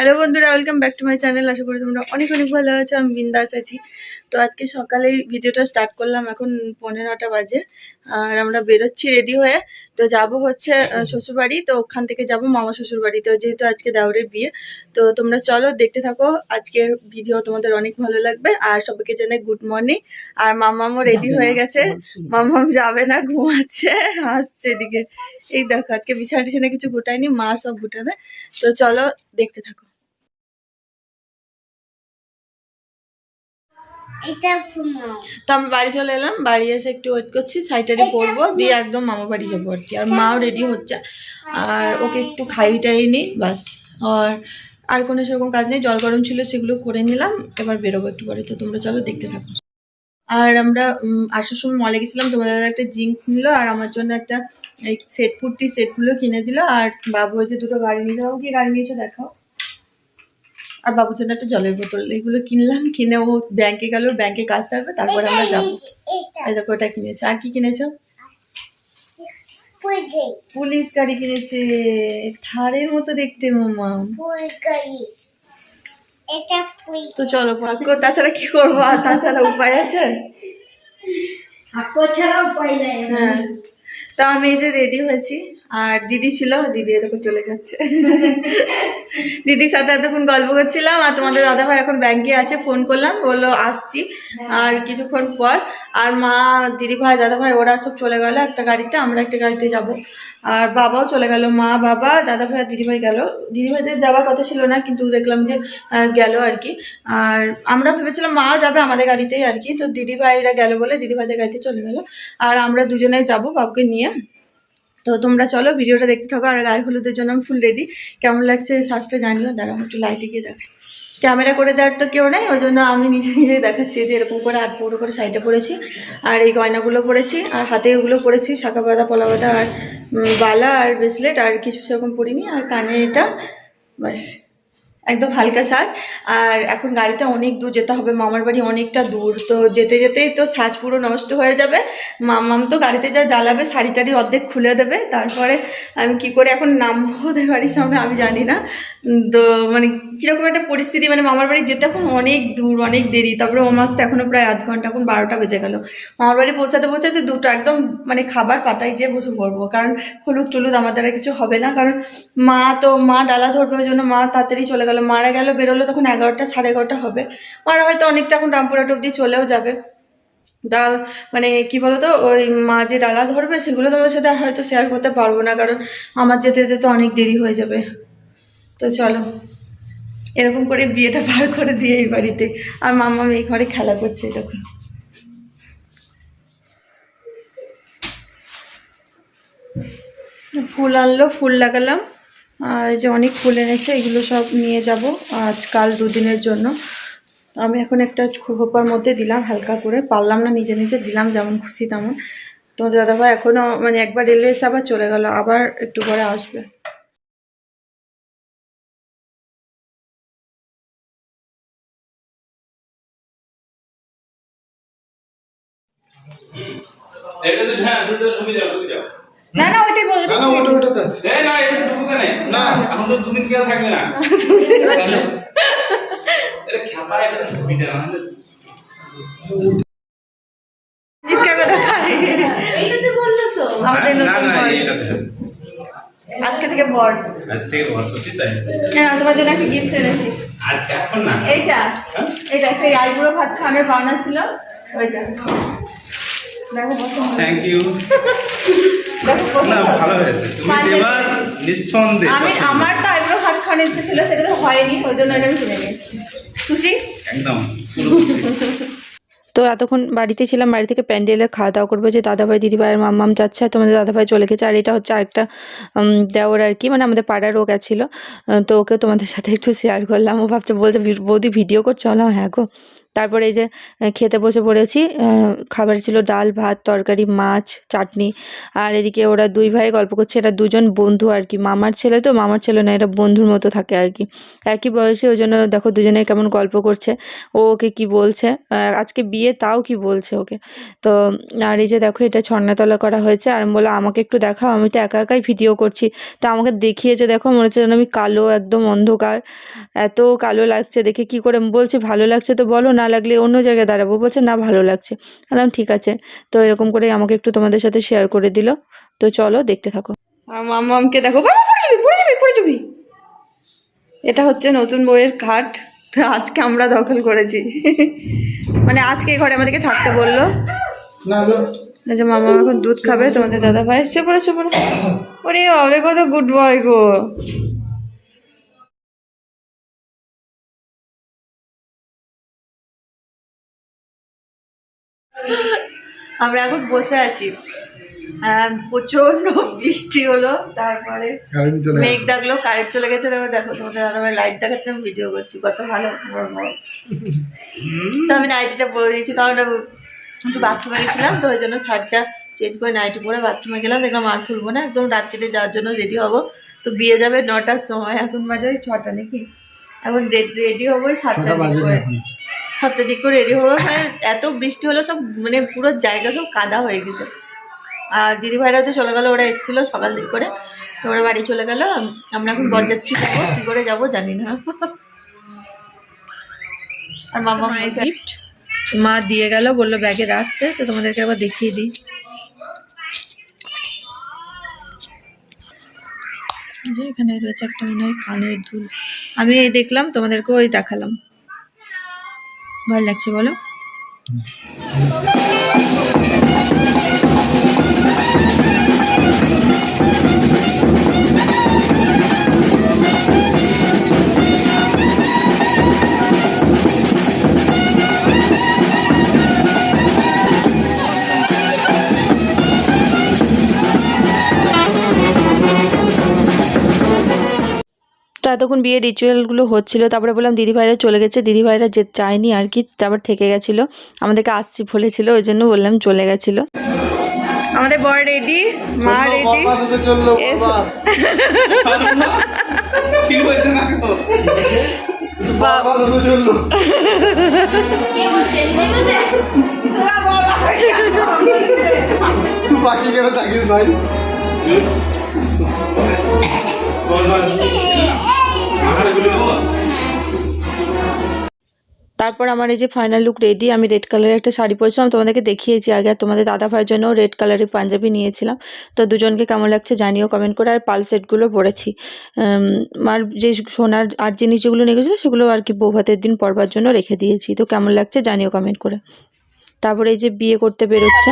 Hello বন্ধুরা welcome back to my channel আশা করি তোমরা অনেক অনেক ভালো আছো আমি বিন্দাস আছি। তো আজকে সকালে ভিডিওটা স্টার্ট করলাম এখন পনেরোটা বাজে আর আমরা বেরোচ্ছি রেডি হয়ে। তো যাব হচ্ছে শ্বশুরবাড়ি তো ওখান থেকে যাব মামা শ্বশুরবাড়ি। তো যেহেতু আজকে দাউরের বিয়ে তো তোমরা চলো দেখতে থাকো আজকের ভিডিও তোমাদের অনেক ভালো লাগবে। আর সবাইকে জানাই গুড মর্নিং আর মামামও রেডি হয়ে গেছে। মামাম যাবে না ঘুমাচ্ছে হাসছে এদিকে। এই দেখো আজকে বিছানা টিছানা কিছু গোটায়নি মা সব গোটাবে। তো চলো দেখতে থাকো। তো আমরা বাড়ি চলে এলাম বাড়ি এসে একটু ওয়েট করছি সাইটারে পরবো দিয়ে একদম মামা বাড়ি যাব আর কি। আর মাও রেডি হচ্ছে। আর ওকে একটু খাই টাই নি বাস। আর আর কোনো সেরকম কাজ নেই জল গরম ছিল সেগুলো করে নিলাম এবার বেরোবো একটু পরে। তো তোমরা চলো দেখতে থাকো। আর আমরা আসার সময় মলে গেছিলাম তোমাদের দাদা একটা জিঙ্ক নিল আর আমার জন্য একটা এই সেট কুর্তি সেটগুলো কিনে দিল আর বাবু হয়েছে দুটো গাড়ি নিয়ে যাব কি গাড়ি নিয়েছো দেখাও। আর বাবুর জন্য একটা জলের বোতল এগুলো কিনলাম কিনে ও ব্যাংকে গেল ব্যাংকে কাজ সারবে তারপরে আমরা যাব। এই দেখো ওটা কিনেছে। আর কি কিনেছো? পুলিশ গাড়ি কিনেছে। থারের মতো দেখতে মামা। তো চলো তাছাড়া কি করব? আর তাছাড়া উপায় আছে? ছাড়া উপায় নাই। হ্যাঁ। তা আমি এই যে রেডি হয়েছি। আর দিদি ছিল, দিদি এরকম চলে যাচ্ছে। দিদির সাথে এতক্ষণ গল্প করছিলাম আর তোমাদের দাদাভাই এখন ব্যাংকে আছে ফোন করলাম, বলল আসছি। আর কিছুক্ষণ পর, আর মা দিদি ভাই দাদা ভাই ওরা সব চলে গেল একটা গাড়িতে, আমরা একটা গাড়িতে যাব। আর বাবাও চলে গেল, মা, বাবা দাদা ভাই আর দিদি ভাই গেল। দিদি ভাইদের যাওয়ার কথা ছিল না, কিন্তু দেখলাম যে গেল আর কি। আর আমরা ভেবেছিলাম মা যাবে আমাদের গাড়িতেই আর কি, তো দিদি ভাইরা গেল বলে দিদি ভাইদের গাড়িতে চলে গেল। আর আমরা দুজনেই যাব বাবুকে নিয়ে। তো তোমরা চলো ভিডিওটা দেখতে থাকো আর গায়ে হলুদের জন্য আমি ফুল রেডি কেমন লাগছে শ্বাসটা জানিও, দাঁড়াও, একটু লাইটে গিয়ে দেখো ক্যামেরা করে দেওয়ার তো কেউ নেই, ওই জন্য আমি নিজে নিজে দেখাচ্ছি যে এরকম করে আট পুরো করে শাড়িটা পরেছি আর এই গয়নাগুলো পরেছি আর হাতে এগুলো পরেছি শাখা বাঁধা, পলা বাঁধা, আর বালা, আর ব্রেসলেট আর কিছু সেরকম পরিনি, আর কানে এটা, ব্যাস। একদম হালকা সাজ। আর এখন গাড়িতে অনেক দূর যেতে হবে। মামার বাড়ি অনেকটা দূর। তো যেতে যেতেই তো সাজ পুরো নষ্ট হয়ে যাবে। মামাম তো গাড়িতে যা জ্বালাবে, শাড়ি টাড়ি অর্ধেক খুলে দেবে। তারপরে আমি কি করে এখন নামবো ওদের বাড়ির সামনে আমি জানি না। তো মানে কীরকম একটা পরিস্থিতি মানে মামার বাড়ি যেতে এখন অনেক দূর, অনেক দেরি। তারপরে ও মাস তো এখনও প্রায় আধ ঘণ্টা, এখন বারোটা বেজে গেল। মামার বাড়ি পৌঁছাতে পৌঁছাতে দুটো একদম মানে খাবার পাতায় যেয়ে বসে পড়ব। কারণ হলুদ টলুদ আমার দ্বারা কিছু হবে না। কারণ মা তো, মা ডালা ধরবে ওই জন্য মা তাড়াতাড়ি চলে গেল। মারা গেল, বেরোলো তখন এগারোটা, সাড়ে এগারোটা হবে। মারা হয়তো অনেকটা এখন রামপুরহাট অব্দি চলেও যাবে। ডা মানে কি বলতো, ওই মা যে ডালা ধরবে, সেগুলো তোমাদের সাথে আর হয়তো শেয়ার করতে পারব না, কারণ আমার যেতে যেতে তো অনেক দেরি হয়ে যাবে। তো চলো, এরকম করে বিয়েটা পার করে দিয়ে এই বাড়িতে। আর মামা এই ঘরে খেলা করছে, দেখো। ফুল আনলো, ফুল লাগালাম। এই যে অনেক ফুল এনেছে এগুলো সব নিয়ে যাব আজকাল দুদিনের জন্য। আমি এখন একটা খোপার মধ্যে দিলাম হালকা করে। পারলাম না নিজে নিজে দিলাম যেমন খুশি তেমন। তোমাদের দাদাভাই এখনও মানে একবার এলে এসে আবার চলে গেল আবার একটু পরে আসবে। এটা তো হ্যাঁ দুটো ঢুকে যাও ঢুকে যাও। না না ওইটাই বল না না ওটা ওটাতে আছে। এই না। এটা। এখন তো দুদিন কেউ থাকবে না। এটা এটা আজকে থেকে বর। আজ থেকে বসতি তাই? হ্যাঁ তোমার জন্য একটা গিফট এনেছি। আজকে এখন না? এইটা। হ্যাঁ? এইটা সেই আইবুড়ো ভাত খাওয়ানোর পাওনা ছিল। ওইটা। দেখো থ্যাংক ইউ না ভালো হয়েছে। তুমি এবার নিঃসন্দেহ আমি আমার তো আইবুড়ো ভাত খাওয়ানোর ইচ্ছে ছিল সেটা তো হয়নি ওই জন্য আমি কিনে নিয়ে খুশি একদম। তো এতক্ষণ বাড়িতে ছিলাম বাড়ি থেকে প্যান্ডেলে খাওয়া দাওয়া করব। যে দাদাভাই দিদিভাই আর মাম্মাম যাচ্ছে আর তোমাদের দাদাভাই চলে গেছে। আর এটা হচ্ছে আরেকটা দেওর আর কি মানে আমাদের পাড়ার ও গেছিল। তো ওকে তোমাদের সাথে একটু শেয়ার করলাম। ও ভাবছে বলছে বৌদি ভিডিও করছ? না হ্যাঁ গো। তারপরে এই যে খেতে বসে পড়েছি খাবার ছিল ডাল, ভাত, তরকারি, মাছ, চাটনি। আর এদিকে ওরা দুই ভাই গল্প করছে, এরা দুজন বন্ধু আর কি। মামার ছেলে তো, মামার ছেলে না এরা বন্ধুর মতো থাকে আর কি। একই বয়সে ওই জন্য দেখো দুজনে কেমন গল্প করছে। ও ওকে কি বলছে? আজকে বিয়ে, তাও কি বলছে ওকে? তো, আর এই যে দেখো, এটা ছন্নাতলা করা হয়েছে। আর আমি আমাকে একটু দেখাও, আমি তো একা একাই ভিডিও করছি। তো আমাকে দেখিয়েছে, দেখো, মনে হচ্ছে যেন আমি কালো, একদম অন্ধকার। এত কালো লাগছে, দেখে কি করে বলছে, ভালো লাগছে তো বলো না লাগলে অন্য জায়গায় দাঁড়াবো। বলছে না ভালো লাগছে। বললাম ঠিক আছে। তো এরকম করে আমাকে একটু তোমাদের সাথে শেয়ার করে দিল। তো চলো দেখতে থাকো। আর মামামকে দেখো। বাবা পড়ে যাবি পড়ে যাবি পড়ে যাবি। এটা হচ্ছে নতুন বইয়ের খাট। তো আজকে আমরা দখল করেছি। মানে আজকে ঘরে আমাদেরকে থাকতে বলল। যে মামা এখন দুধ খাবে তোমাদের দাদা ভাই সে পড়ে সে পড়ে। ওরে অরে কত গুড বয় গো। আমরা এখন বসে আছি। প্রচণ্ড বৃষ্টি হলো তারপরে মেঘ ডাকলো কারেন্ট চলে গেছে। তারপর দেখো তোমাদের দাদা ভাই লাইট দেখাচ্ছে আমি ভিডিও করছি কত ভালো। তো আমি নাইটিটা পরে নিয়েছি কারণ একটু বাথরুমে গেছিলাম তো ওই জন্য শার্টটা চেঞ্জ করে নাইটি পরে বাথরুমে গেলাম। দেখলাম আর খুলবো না একদম রাত্রিরে যাওয়ার জন্য রেডি হব। তো বিয়ে যাবে নটার সময় এখন বাজে ওই ছটা নাকি? এখন রেডি হব ওই দিক করে রেডি হব মানে এত বৃষ্টি হলো সব মানে পুরো জায়গা সব কাদা হয়ে গেছে। আর দিদি ভাইরা তো চলে গেলো ওরা এসেছিল সকাল দিক করে। তো ওরা বাড়ি চলে গেলো। আমরা এখন বরযাত্রী যাব কী করে যাব জানি না। আর মামা গিফট মা দিয়ে গেল বলল ব্যাগে রাখতে তো তোমাদেরকে আবার দেখিয়ে দিই। যে এখানে রয়েছে একটা মনে হয় কানের দুল। আমি এই দেখলাম তোমাদেরকে ওই দেখালাম। ভালো লাগছে বলো? এতক্ষণ বিয়ের রিচুয়ালগুলো হচ্ছিল তারপরে বললাম দিদিভাইরা চলে গেছে দিদিভাইরা যে চায়নি আর কি তারপর থেকে গেছিল। আমাদেরকে আসছি বলেছিল ওই জন্য বললাম চলে গেছিল। আমাদের বর রেডি মা রেডি ভাই? তারপর আমার এই যে ফাইনাল লুক রেডি আমি রেড কালারের একটা শাড়ি পরেছিলাম, তোমাদেরকে দেখিয়েছি আগে, আর তোমাদের দাদা ভাইয়ের জন্য রেড কালারের পাঞ্জাবি নিয়েছিলাম। তো দুজনকে কেমন লাগছে জানিও কমেন্ট করে, আর পাল সেটগুলো পরেছি। আর যে সোনার আর জিনিস যেগুলো নিয়ে গেছিল, সেগুলো আর কি বৌভাতের দিন পরবার জন্য রেখে দিয়েছি। তো কেমন লাগছে জানিও কমেন্ট করে। তারপরে এই যে বিয়ে করতে বেরোচ্ছে।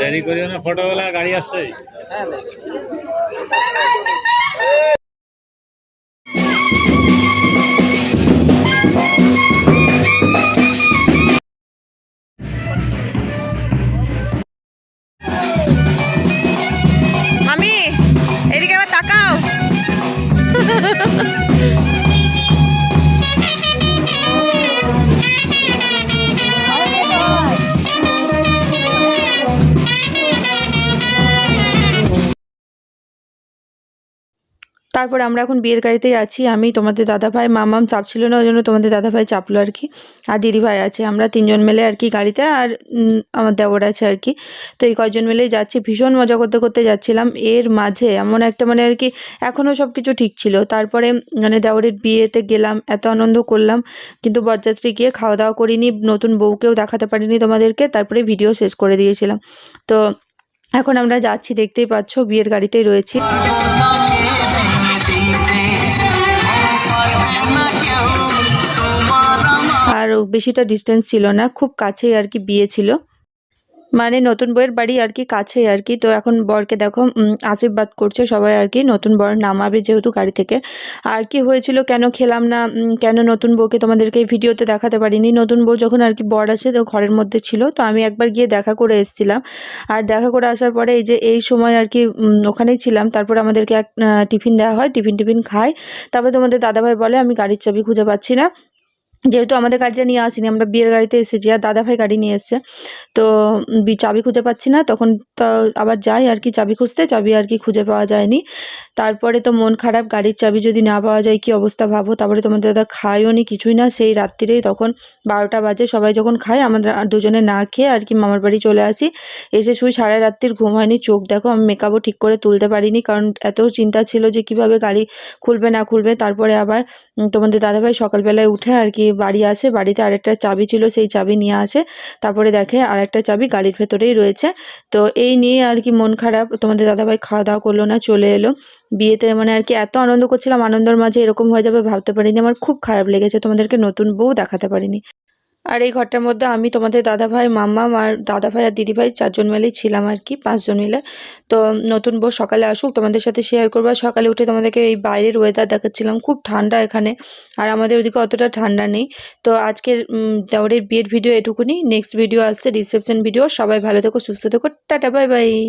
দেরি করিও না ফটোবেলা গাড়ি আসছে। তারপরে আমরা এখন বিয়ের গাড়িতেই আছি। আমি, তোমাদের দাদাভাই, মামাম চাপছিল না ওই জন্য তোমাদের দাদাভাই চাপলো আর কি আর দিদিভাই আছে, আমরা তিনজন মিলে আর কি গাড়িতে আর আমার দেওর আছে আর কি তো এই কয়জন মিলেই যাচ্ছি। ভীষণ মজা করতে করতে যাচ্ছিলাম। এর মাঝে এমন একটা মানে আর কি এখনও সব কিছু ঠিক ছিল। তারপরে মানে দেওরের বিয়েতে গেলাম, এত আনন্দ করলাম। কিন্তু বরযাত্রী গিয়ে খাওয়া দাওয়া করিনি, নতুন বউকেও দেখাতে পারিনি তোমাদেরকে। তারপরে ভিডিও শেষ করে দিয়েছিলাম। তো এখন আমরা যাচ্ছি, দেখতেই পাচ্ছ, বিয়ের গাড়িতেই রয়েছি। বেশিটা ডিস্টেন্স ছিল না, খুব কাছেই আর কি বিয়ে ছিল। মানে নতুন বউয়ের বাড়ি আর কি কাছেই আর কি। তো এখন বরকে দেখো আশীর্বাদ করছে সবাই আর কি। নতুন বর নামাবে যেহেতু গাড়ি থেকে। আর কি হয়েছিল, কেন খেলাম না কেন নতুন বউকে তোমাদেরকে ভিডিওতে দেখাতে পারিনি। নতুন বউ যখন আর কি বর আসে, তো ঘরের মধ্যে ছিল। তো আমি একবার গিয়ে দেখা করে এসেছিলাম। আর দেখা করে আসার পরে এই যে এই সময় আর কি ওখানেই ছিলাম। তারপর আমাদেরকে এক টিফিন দেওয়া হয়, টিফিন টিফিন খাই তারপর তোমাদের দাদাভাই বলে, আমি গাড়ির চাবি খুঁজে পাচ্ছি না। যেহেতু আমাদের গাড়িটা নিয়ে আসিনি, আমরা বিয়ের গাড়িতে এসেছি আর দাদাভাই গাড়ি নিয়ে এসছে। তো বি- চাবি খুঁজে পাচ্ছি না, তখন তো আবার যাই আর কি চাবি খুঁজতে, চাবি আর কি খুঁজে পাওয়া যায়নি। তারপরে তো মন খারাপ, গাড়ির চাবি যদি না পাওয়া যায় কি অবস্থা ভাবো? তারপরে তোমাদের দাদা খায়ও নি কিছুই না, সেই রাত্রিরেই তখন বারোটা বাজে, সবাই যখন খায় আমাদের দুজনে না খেয়ে আর কি মামার বাড়ি চলে আসি। এসে শুই, সারা রাত্রির ঘুম হয়নি, চোখ দেখো, আমি মেকআপও ঠিক করে তুলতে পারিনি, কারণ এত চিন্তা ছিল যে কীভাবে গাড়ি খুলবে না খুলবে, তারপরে আবার তোমাদের দাদাভাই সকালবেলায় উঠে আর কি বাড়ি আসে বাড়িতে আরেকটা চাবি ছিল, সেই চাবি নিয়ে আসে। তারপরে দেখে আরেকটা চাবি গাড়ির ভেতরেই রয়েছে। তো এই নিয়ে আর কি মন খারাপ, তোমাদের দাদাভাই খাওয়া দাওয়া করল না, চলে এলো। বিয়েতে মানে আর কি এত আনন্দ করছিলাম, আনন্দের মাঝে এরকম হয়ে যাবে ভাবতে পারিনি। আমার খুব খারাপ লেগেছে, তোমাদেরকে নতুন বউ দেখাতে পারিনি। আর এই ঘরটার মধ্যে আমি তোমাদের দাদাভাই মাম্মা আর দাদাভাই আর দিদিভাই চারজন মিলেই ছিলাম আর কি পাঁচজন মিলে। তো নতুন বউ সকালে আসুক তোমাদের সাথে শেয়ার করব। সকালে উঠে তোমাদেরকে এই বাইরের ওয়েদার দেখাচ্ছিলাম খুব ঠান্ডা এখানে। আর আমাদের ওদিকে অতটা ঠান্ডা নেই। তো আজকের উম, দেওরের বিয়ের ভিডিও এটুকুনি। নেক্সট ভিডিও আসছে রিসেপশন ভিডিও সবাই ভালো থেকো সুস্থ থেকো। Tata bye bye